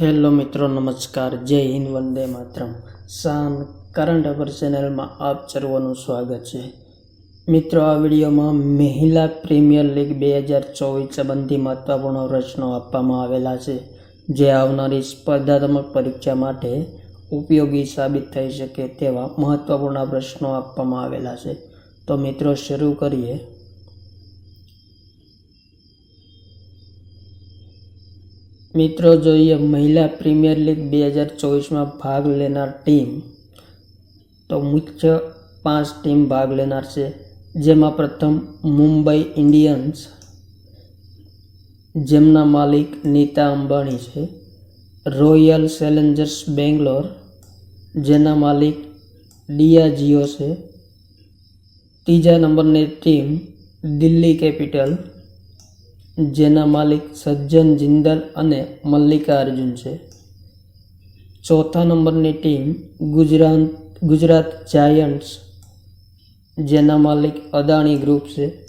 Hello મિત્રો, નમસ્કાર. જય હિન્દ, વંદે માતરમ. શાન કરંટ અફેર ચેનલમાં આપ સર્વનું સ્વાગત છે. મિત્રો, આ વિડીયોમાં મહિલા પ્રીમિયર લીગ બે હજાર ચોવીસ સંબંધી મહત્વપૂર્ણ પ્રશ્નો આપવામાં આવેલા છે, જે આવનારી સ્પર્ધાત્મક પરીક્ષા માટે ઉપયોગી સાબિત થઈ શકે તેવા મહત્વપૂર્ણ પ્રશ્નો આપવામાં આવેલા છે. તો મિત્રો, શરૂ કરીએ. મિત્રો, જોઈએ મહિલા પ્રીમિયર લીગ બે હજાર ચોવીસમાં ભાગ લેનાર ટીમ. તો મુખ્ય પાંચ ટીમ ભાગ લેનાર છે. જેમાં પ્રથમ મુંબઈ ઇન્ડિયન્સ, જેમના માલિક નીતા અંબાણી છે. રોયલ ચેલેન્જર્સ બેંગ્લોર, જેના માલિક ડિયાજીઓ છે. ત્રીજા નંબરની ટીમ દિલ્હી કેપિટલ જેના માલિક સજ્જન જિંદલ અને મલ્લિકાર્જુન છે. ચોથા નંબરની ટીમ ગુજરાત ગુજરાત જાયન્ટ્સ, જેના માલિક અદાણી ગ્રુપ છે.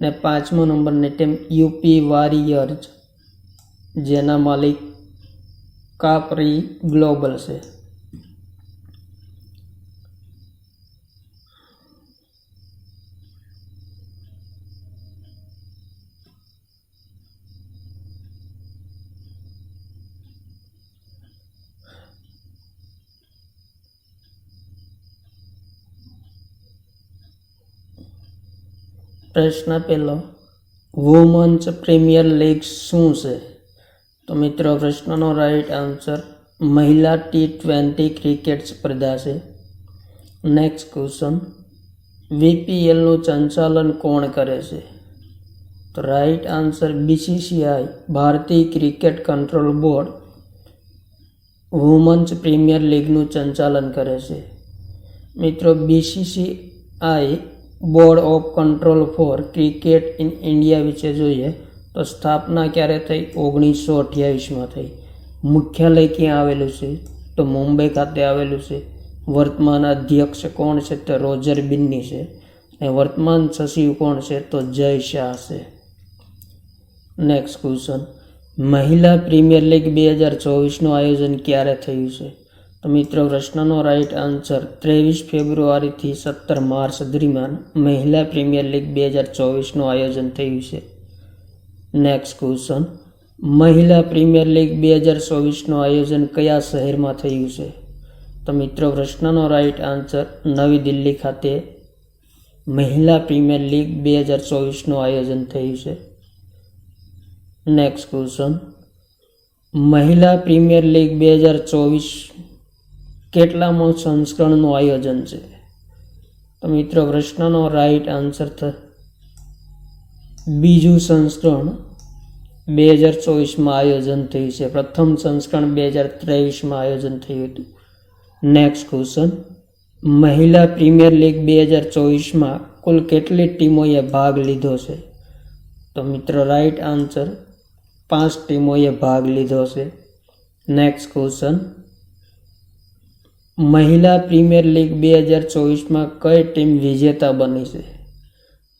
ને પાંચમો નંબરની ટીમ યુપી વોરિયર્સ, જેના માલિક કાપરી ગ્લોબલ છે. પ્રશ્ન પહેલો વુમન્સ પ્રીમિયર લીગ શું છે? તો મિત્રો, પ્રશ્નનો રાઈટ આન્સર મહિલા ટી ટ્વેન્ટી ક્રિકેટ સ્પર્ધા છે. નેક્સ્ટ ક્વેશ્ચન વીપીએલનું સંચાલન કોણ કરે છે? તો રાઈટ આન્સર બીસીસીઆઈ ભારતીય cricket control board women's premier લીગનું સંચાલન કરે છે. મિત્રો BCCI board of control for cricket in India વિશે જોઈએ તો સ્થાપના ક્યારે થઈ? ઓગણીસો અઠ્યાવીસમાં થઈ. મુખ્યાલય ક્યાં આવેલું છે? તો મુંબઈ ખાતે આવેલું છે. વર્તમાન અધ્યક્ષ કોણ છે? તો રોજર બિન્ની છે. અને વર્તમાન સચિવ કોણ છે? તો જય શાહ છે. નેક્સ્ટ ક્વેશ્ચન મહિલા પ્રીમિયર લીગ બે હજાર ચોવીસનું આયોજન ક્યારે થયું છે? મિત્રો, પ્રશ્નનો રાઈટ આન્સર ત્રેવીસ ફેબ્રુઆરીથી સત્તર માર્ચ દરમિયાન મહિલા પ્રીમિયર લીગ બે હજાર ચોવીસનું આયોજન થયું છે. નેક્સ્ટ ક્વેશ્ચન મહિલા પ્રીમિયર લીગ બે હજાર ચોવીસનું આયોજન કયા શહેરમાં થયું છે? તો મિત્રો, પ્રશ્નનો રાઈટ આન્સર નવી દિલ્હી ખાતે મહિલા પ્રીમિયર લીગ બે હજાર ચોવીસનું આયોજન થયું છે. નેક્સ્ટ ક્વેશ્ચન મહિલા પ્રીમિયર લીગ બે હજાર ચોવીસ કેટલામો સંસ્કરણનું આયોજન છે? તો મિત્રો, પ્રશ્નનો રાઈટ આન્સર થ. બીજું સંસ્કરણ બે હજાર ચોવીસમાં આયોજન થયું છે. પ્રથમ સંસ્કરણ બે હજાર ત્રેવીસમાં આયોજન થયું હતું. નેક્સ્ટ ક્વેશ્ચન મહિલા પ્રીમિયર લીગ બે હજાર ચોવીસમાં કુલ કેટલી ટીમોએ ભાગ લીધો છે? તો મિત્રો રાઈટ આન્સર પાંચ ટીમોએ ભાગ લીધો છે. નેક્સ્ટ ક્વેશ્ચન મહિલા પ્રીમિયર લીગ બે હજાર ચોવીસમાં કઈ ટીમ વિજેતા બની છે?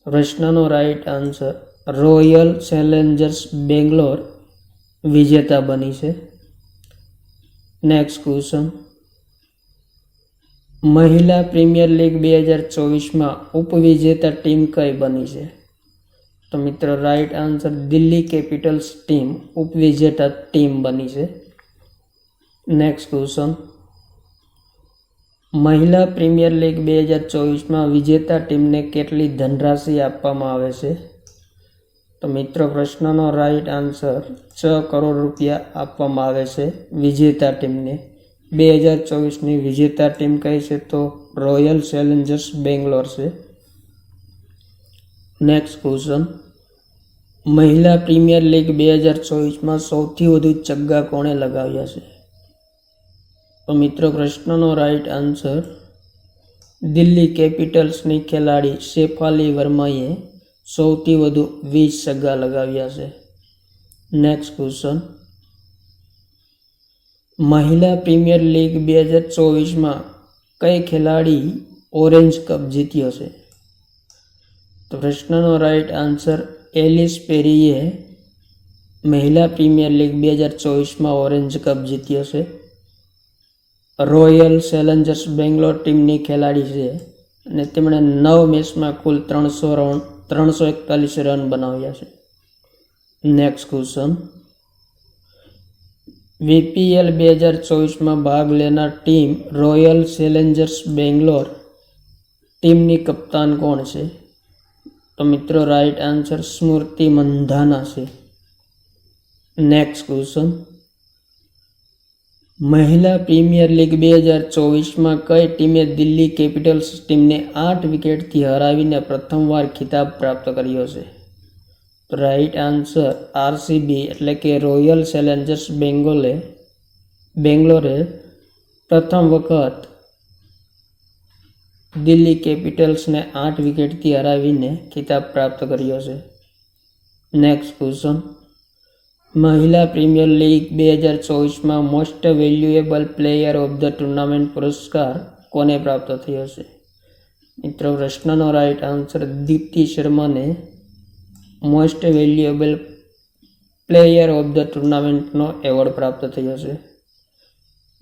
પ્રશ્નનો right answer royal challengers Bangalore વિજેતા બની છે. નેક્સ્ટ ક્વેશ્ચન મહિલા પ્રીમિયર લીગ બે હજાર ચોવીસમાં ઉપવિજેતા ટીમ કઈ બની છે? તો મિત્રો right answer Delhi capitals team ઉપવિજેતા team બની છે. નેક્સ્ટ ક્વેશ્ચન મહિલા પ્રીમિયર લીગ બે હજાર ચોવીસમાં વિજેતા ટીમને કેટલી ધનરાશિ આપવામાં આવે છે? તો મિત્રો, પ્રશ્નનો રાઈટ આન્સર છ કરોડ રૂપિયા આપવામાં આવે છે વિજેતા ટીમને. બે હજાર ચોવીસની વિજેતા ટીમ કઈ છે? તો રોયલ ચેલેન્જર્સ બેંગ્લોર છે. નેક્સ્ટ ક્વેશ્ચન મહિલા પ્રીમિયર લીગ બે હજાર ચોવીસમાં સૌથી વધુ ચગ્ગા કોણે લગાવ્યા છે? તો મિત્રો, પ્રશ્નનો રાઈટ આન્સર દિલ્હી કેપિટલ્સની ખેલાડી શેફાલી વર્માએ સૌથી વધુ વીસ સગ્ગા લગાવ્યા છે. નેક્સ્ટ ક્વેશ્ચન મહિલા પ્રીમિયર લીગ બે હજાર ચોવીસમાં કઈ ખેલાડી ઓરેન્જ કપ જીત્યો છે? તો પ્રશ્નનો રાઈટ આન્સર એલિસ પેરીએ મહિલા પ્રીમિયર લીગ બે હજાર ચોવીસમાં ઓરેન્જ કપ જીત્યો છે. રોયલ ચેલેન્જર્સ બેંગ્લોર ટીમની ખેલાડી છે અને તેમણે નવ મેચમાં કુલ ત્રણસો રન, ત્રણસો એકતાલીસ રન બનાવ્યા છે. નેક્સ્ટ ક્વેશ્ચન વીપીએલ બે હજાર ચોવીસમાં ભાગ લેનાર ટીમ રોયલ ચેલેન્જર્સ બેંગ્લોર ટીમની કપ્તાન કોણ છે? તો મિત્રો રાઈટ આન્સર સ્મૃતિ મંધાના છે. નેક્સ્ટ ક્વેશ્ચન મહિલા પ્રીમિયર લીગ બે હજાર ચોવીસમાં કઈ ટીમે દિલ્હી કેપિટલ્સ ટીમને આઠ વિકેટથી હરાવીને પ્રથમવાર ખિતાબ પ્રાપ્ત કર્યો છે? રાઈટ આન્સર આરસીબી, એટલે કે રોયલ ચેલેન્જર્સ બેંગોલે, બેંગ્લોરે પ્રથમ વખત દિલ્હી કેપિટલ્સને આઠ વિકેટથી હરાવીને ખિતાબ પ્રાપ્ત કર્યો છે. નેક્સ્ટ ક્વેશ્ચન મહિલા પ્રીમિયર લીગ બે હજાર ચોવીસમાં most valuable player of the tournament પુરસ્કાર કોને પ્રાપ્ત થયો છે મિત્રો, પ્રશ્નનો રાઈટ આન્સર દીપ્તિ શર્માને most valuable player of the ટુર્નામેન્ટનો award પ્રાપ્ત થયો છે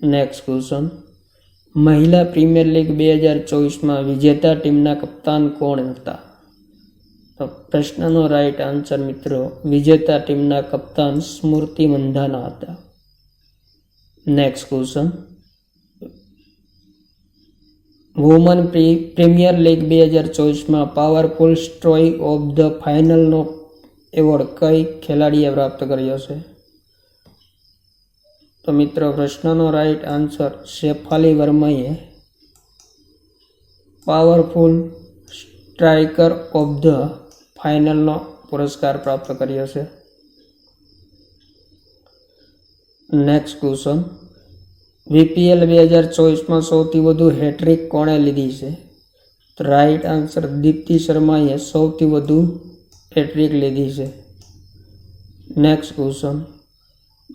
નેક્સ્ટ ક્વેશ્ચન મહિલા પ્રીમિયર લીગ બે હજાર ચોવીસમાં વિજેતા ટીમના કપ્તાન કોણ હતા? પ્રશ્નનો રાઈટ આન્સર મિત્રો, વિજેતા ટીમના કપ્તાન સ્મૃતિ મંધાના હતા. Next question woman premier league બે હજાર ચોવીસમાં પાવરફુલ સ્ટ્રોઈક ઓફ ધ ફાઇનલનો એવોર્ડ કઈ ખેલાડીએ પ્રાપ્ત કર્યો છે? તો મિત્રો, પ્રશ્નનો રાઈટ આન્સર શેફાલી વર્માએ. પાવરફુલ સ્ટ્રાઇકર ઓફ ધ ફાઇનલનો પુરસ્કાર પ્રાપ્ત કર્યો છે. નેક્સ્ટ ક્વેશ્ચન વીપીએલ બે હજાર ચોવીસમાં સૌથી વધુ હેટ્રિક કોણે લીધી છે? તો રાઈટ આન્સર દીપ્તિ શર્માએ સૌથી વધુ હેટ્રિક લીધી છે. નેક્સ્ટ ક્વેશ્ચન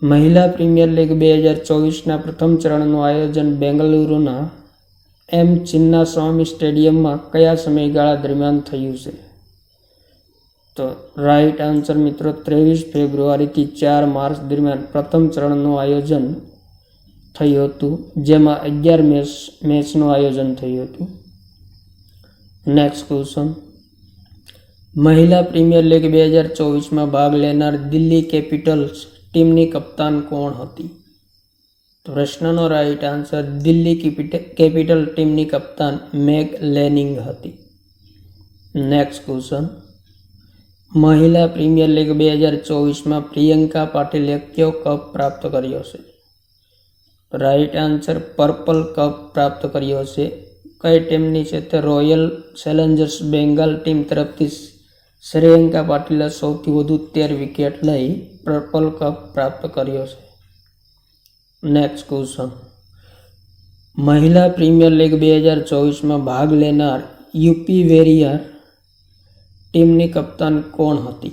મહિલા પ્રીમિયર લીગ બે હજાર ચોવીસના પ્રથમ ચરણનું આયોજન બેંગલુરુના એમ ચિન્નાસ્વામી સ્ટેડિયમમાં કયા સમયગાળા દરમિયાન થયું છે? તો રાઈટ આન્સર મિત્રો ત્રેવીસ ફેબ્રુઆરીથી ચાર માર્ચ દરમિયાન પ્રથમ ચરણનું આયોજન થયું હતું, જેમાં અગિયાર મેચ મેચનું આયોજન થયું હતું. નેક્સ્ટ ક્વેશ્ચન મહિલા પ્રીમિયર લીગ બે હજાર ચોવીસમાં ભાગ લેનાર દિલ્હી કેપિટલ્સ ટીમની કપ્તાન કોણ હતી? પ્રશ્નનો રાઈટ આન્સર દિલ્હી કેપિટલ ટીમની કપ્તાન મેગ લેનિંગ હતી. નેક્સ્ટ ક્વેશ્ચન મહિલા પ્રીમિયર લીગ બે હજાર ચોવીસમાં પ્રિયંકા પાટીલે કયો કપ પ્રાપ્ત કર્યો છે? રાઈટ આન્સર પર્પલ કપ પ્રાપ્ત કર્યો છે. કઈ ટીમની છે તે રોયલ ચેલેન્જર્સ બેંગાલ ટીમ તરફથી શ્રેયંકા પાટીલે સૌથી વધુ તેર વિકેટ લઈ પર્પલ કપ પ્રાપ્ત કર્યો છે? નેક્સ્ટ ક્વેશ્ચન મહિલા પ્રીમિયર લીગ બે હજાર ચોવીસમાં ભાગ લેનાર યુપી વેરિયર ટીમની કપ્તાન કોણ હતી?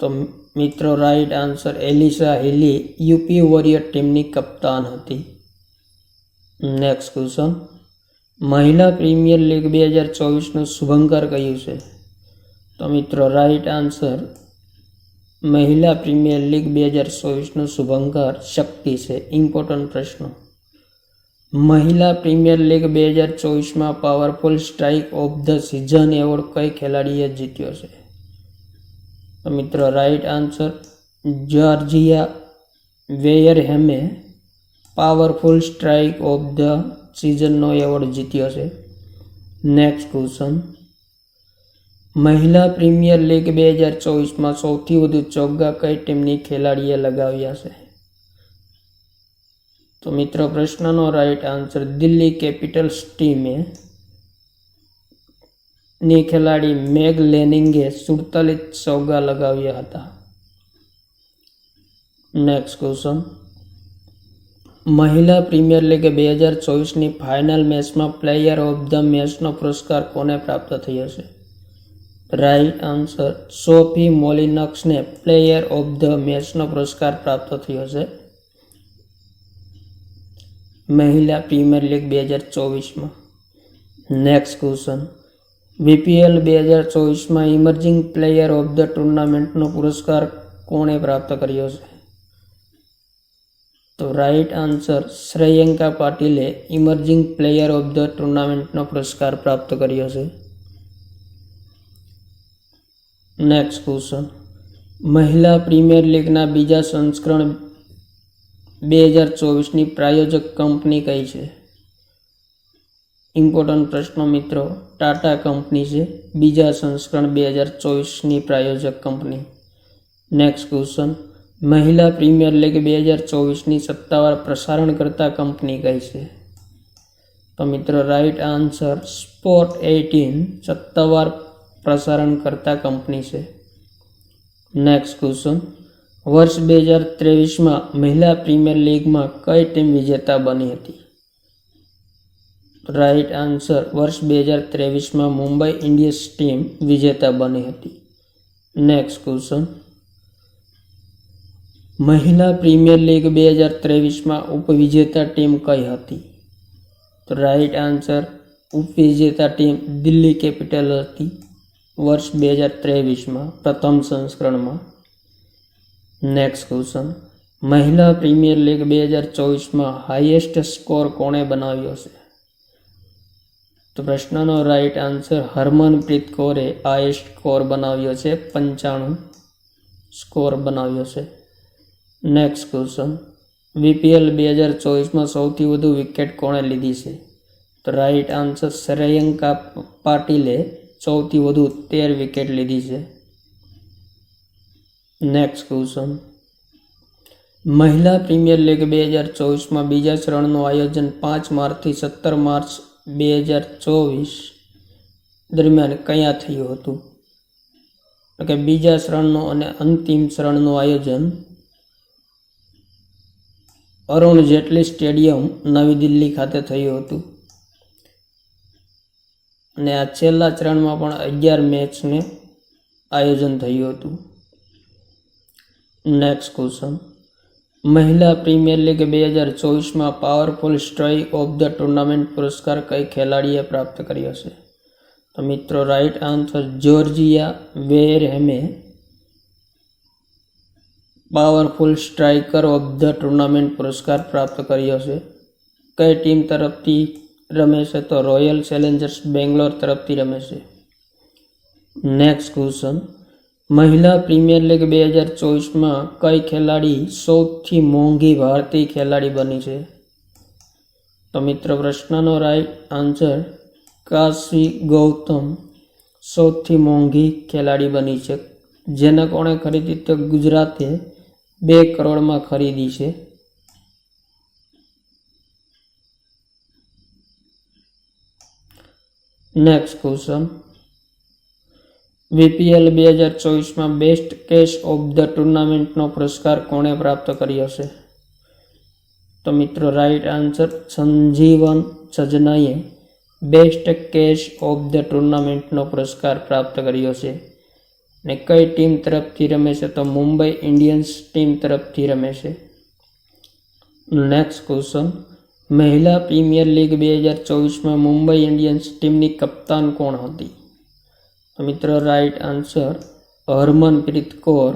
તો મિત્રો right answer Alyssa Healy, UP warrior ટીમની કપ્તાન હતી. નેક્સ્ટ ક્વેશ્ચન મહિલા પ્રીમિયર લીગ બે હજાર ચોવીસનું શુભંકર કયું છે? તો મિત્રો રાઈટ આન્સર મહિલા પ્રીમિયર લીગ બે હજાર ચોવીસનું શુભંકર શક્તિ છે. ઇમ્પોર્ટન્ટ પ્રશ્ન. મહિલા પ્રીમિયર લીગ બે હજાર ચોવીસમાં powerful strike of the season award કઈ ખેલાડીએ જીત્યો છે? મિત્ર, રાઈટ આન્સર જોર્જિયા વેયરહેમે પાવરફુલ સ્ટ્રાઇક ઓફ ધ સિઝનનો એવોર્ડ જીત્યો છે. Next question. મહિલા પ્રીમિયર લીગ બે હજાર ચોવીસમાં સૌથી વધુ ચોગ્ગા કઈ ટીમની ખેલાડીએ લગાવ્યા છે? તો મિત્રો, પ્રશ્નનો રાઈટ આન્સર દિલ્હી કેપિટલ્સ ટીમે ની ખેલાડી મેગ લેનિંગે સુડતાલીસ સોગા લગાવ્યા હતા. નેક્સ્ટ ક્વેશ્ચન મહિલા પ્રીમિયર લીગે બે હજાર ચોવીસની ફાઇનલ મેચમાં પ્લેયર ઓફ ધ મેચનો પુરસ્કાર કોને પ્રાપ્ત થયો છે? રાઈટ આન્સર સોફી મોલિનક્સને પ્લેયર ઓફ ધ મેચનો પુરસ્કાર પ્રાપ્ત થયો છે. મહિલા પ્રીમિયર લીગ બે હજાર ચોવીસમાં. નેક્સ્ટ ક્વેશ્ચન વીપીએલ બે હજાર ચોવીસમાં ઇમર્જિંગ પ્લેયર ઓફ ધ ટુર્નામેન્ટનો પુરસ્કાર કોણે પ્રાપ્ત કર્યો છે? તો રાઈટ આન્સર શ્રેયંકા પાટીલે ઇમર્જિંગ પ્લેયર ઓફ ધ ટુર્નામેન્ટનો પુરસ્કાર પ્રાપ્ત કર્યો છે. નેક્સ્ટ ક્વેશ્ચન મહિલા પ્રીમિયર લીગના બીજા સંસ્કરણ બે હજાર ચોવીસની પ્રાયોજક કંપની કઈ છે? ઇમ્પોર્ટન્ટ પ્રશ્નો મિત્રો. ટાટા કંપની છે. બીજા સંસ્કરણ બે હજાર ચોવીસની પ્રાયોજક કંપની. નેક્સ્ટ ક્વેશ્ચન મહિલા પ્રીમિયર લીગ બે હજાર ચોવીસની સત્તાવાર પ્રસારણ કરતા કંપની કઈ છે? તો મિત્રો રાઈટ આન્સર સ્પોર્ટ એટીન સત્તાવાર પ્રસારણ કરતા કંપની છે. નેક્સ્ટ ક્વેશ્ચન વર્ષ બે હજાર ત્રેવીસમાં મહિલા પ્રીમિયર લીગમાં કઈ ટીમ વિજેતા બની હતી? રાઈટ આન્સર, વર્ષ બે હજાર ત્રેવીસમાં મુંબઈ ઇન્ડિયન્સ ટીમ વિજેતા બની હતી. Next question. મહિલા પ્રીમિયર લીગ બે હજાર ત્રેવીસમાં ઉપવિજેતા ટીમ કઈ હતી? તો રાઈટ આન્સર, ઉપવિજેતા ટીમ દિલ્હી કેપિટલ હતી. વર્ષ બે હજાર ત્રેવીસમાં પ્રથમ સંસ્કરણમાં. નેક્સ્ટ ક્વેશ્ચન મહિલા પ્રીમિયર લીગ બે હજાર ચોવીસમાં હાઈએસ્ટ સ્કોર કોણે બનાવ્યો છે? તો પ્રશ્નનો રાઈટ આન્સર હરમનપ્રીત કૌરે હાઈએસ્ટ સ્કોર બનાવ્યો છે, પંચાણું સ્કોર બનાવ્યો છે. નેક્સ્ટ ક્વેશ્ચન વીપીએલ બે હજાર ચોવીસમાં સૌથી વધુ વિકેટ કોણે લીધી છે? તો રાઈટ આન્સર શ્રેયંકા પાટીલે સૌથી વધુ તેર વિકેટ લીધી છે. નેક્સ્ટ ક્વેશ્ચન મહિલા પ્રીમિયર લીગ બે હજાર ચોવીસમાં બીજા ચરણનું આયોજન પાંચ માર્ચથી સત્તર માર્ચ બે હજાર ચોવીસ દરમિયાન કયા થયું હતું? કે બીજા ચરણનું અને અંતિમ ચરણનું આયોજન. અરુણ જેટલી સ્ટેડિયમ નવી દિલ્હી ખાતે થયું હતું. અને આ છેલ્લા ચરણમાં પણ અગિયાર મેચને આયોજન થયું હતું. નેક્સ્ટ ક્વેશ્ચન મહિલા પ્રીમિયર લીગ બે હજાર ચોવીસમાં powerful strike of the tournament પુરસ્કાર કઈ ખેલાડીએ પ્રાપ્ત કર્યો છે? તો મિત્રો right answer Georgia વેરહેમે powerful striker of the tournament પુરસ્કાર પ્રાપ્ત કર્યો છે. કઈ ટીમ તરફથી રમે છે? તો રોયલ ચેલેન્જર્સ બેંગ્લોર તરફથી રમે છે. નેક્સ્ટ ક્વેશ્ચન મહિલા પ્રીમિયર લીગ બે હજાર ચોવીસમાં કઈ ખેલાડી સૌથી મોંઘી ભારતીય ખેલાડી બની છે? તો મિત્ર, પ્રશ્નનો રાઈટ આન્સર કાશી ગૌતમ સૌથી મોંઘી ખેલાડી બની છે, જેને કોણે ખરીદી તો ગુજરાતે બે કરોડમાં ખરીદી છે. નેક્સ્ટ ક્વેશ્ચન વીપીએલ બે હજાર ચોવીસમાં બેસ્ટ કેશ ઓફ ધ ટુર્નામેન્ટનો પુરસ્કાર કોણે પ્રાપ્ત કર્યો છે? તો મિત્રો રાઈટ આન્સર સંજીવન સજનાએ બેસ્ટ કેશ ઓફ ધ ટુર્નામેન્ટનો પુરસ્કાર પ્રાપ્ત કર્યો છે. ને કઈ ટીમ તરફથી રમે છે? તો મુંબઈ ઇન્ડિયન્સ ટીમ તરફથી રમે છે. નેક્સ્ટ ક્વેશ્ચન મહિલા પ્રીમિયર લીગ બે હજાર ચોવીસમાં મુંબઈ ઇન્ડિયન્સ ટીમની કપ્તાન કોણ હતી? મિત્રો right answer Harmanpreet Kaur,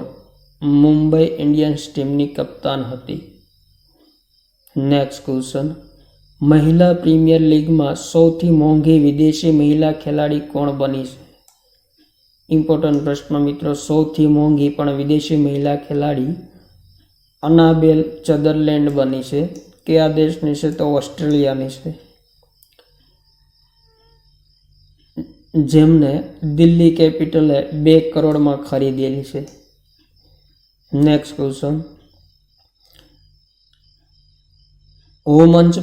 Mumbai Indians ટીમની કપ્તાન હતી. નેક્સ્ટ ક્વેશ્ચન મહિલા પ્રીમિયર લીગમાં સૌથી મોંઘી વિદેશી મહિલા ખેલાડી કોણ બની છે? ઇમ્પોર્ટન્ટ પ્રશ્ન મિત્રો, સૌથી મોંઘી પણ વિદેશી મહિલા ખેલાડી અનાબેલ ચદરલેન્ડ બની છે કયા દેશની છે તો ઓસ્ટ્રેલિયાની છે? જેમને દિલ્હી કેપિટલે બે કરોડમાં ખરીદેલી છે. Next question women's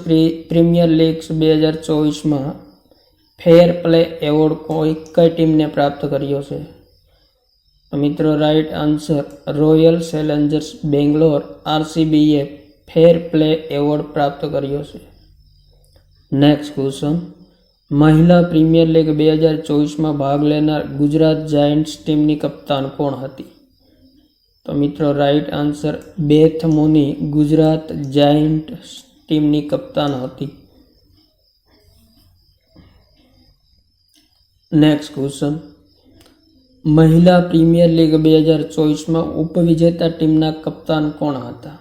premier leagues બે હજાર ચોવીસમાં ફેર પ્લે એવોર્ડ કોઈ કઈ ટીમને પ્રાપ્ત કર્યો છે? મિત્રો right answer royal challengers Bangalore આરસીબીએ fair play award પ્રાપ્ત કર્યો છે. નેક્સ્ટ ક્વેશ્ચન મહિલા પ્રીમિયર લીગ બે હજાર ચોવીસમાં ભાગ લેનાર ગુજરાત જાયન્ટ્સ ટીમની કપ્તાન કોણ હતી? તો મિત્રો, right answer Beth Mooney Gujarat giant ટીમની કપ્તાન હતી. નેક્સ્ટ ક્વેશ્ચન મહિલા પ્રીમિયર લીગ બે હજાર ચોવીસમાં ઉપવિજેતા ટીમના કપ્તાન કોણ હતા?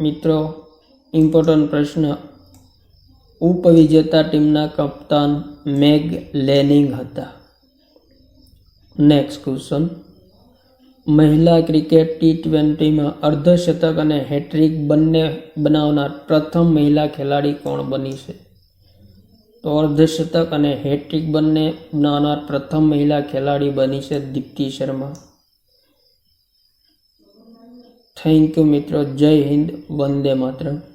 મિત્રો ઇમ્પોર્ટન્ટ પ્રશ્ન ઉપવિજેતા ટીમના કપ્તાન મેગ લેનિંગ હતા. નેક્સ્ટ ક્વેશ્ચન મહિલા ક્રિકેટ ટી ટ્વેન્ટીમાં અર્ધશતક અને હેટ્રિક બંને બનાવનાર પ્રથમ મહિલા ખેલાડી કોણ બની છે? તો અર્ધશતક અને હેટ્રિક બંને બનાવનાર પ્રથમ મહિલા ખેલાડી બની છે દીપ્તિ શર્મા. થેન્ક યુ મિત્રો. જય હિન્દ. વંદે માતરમ.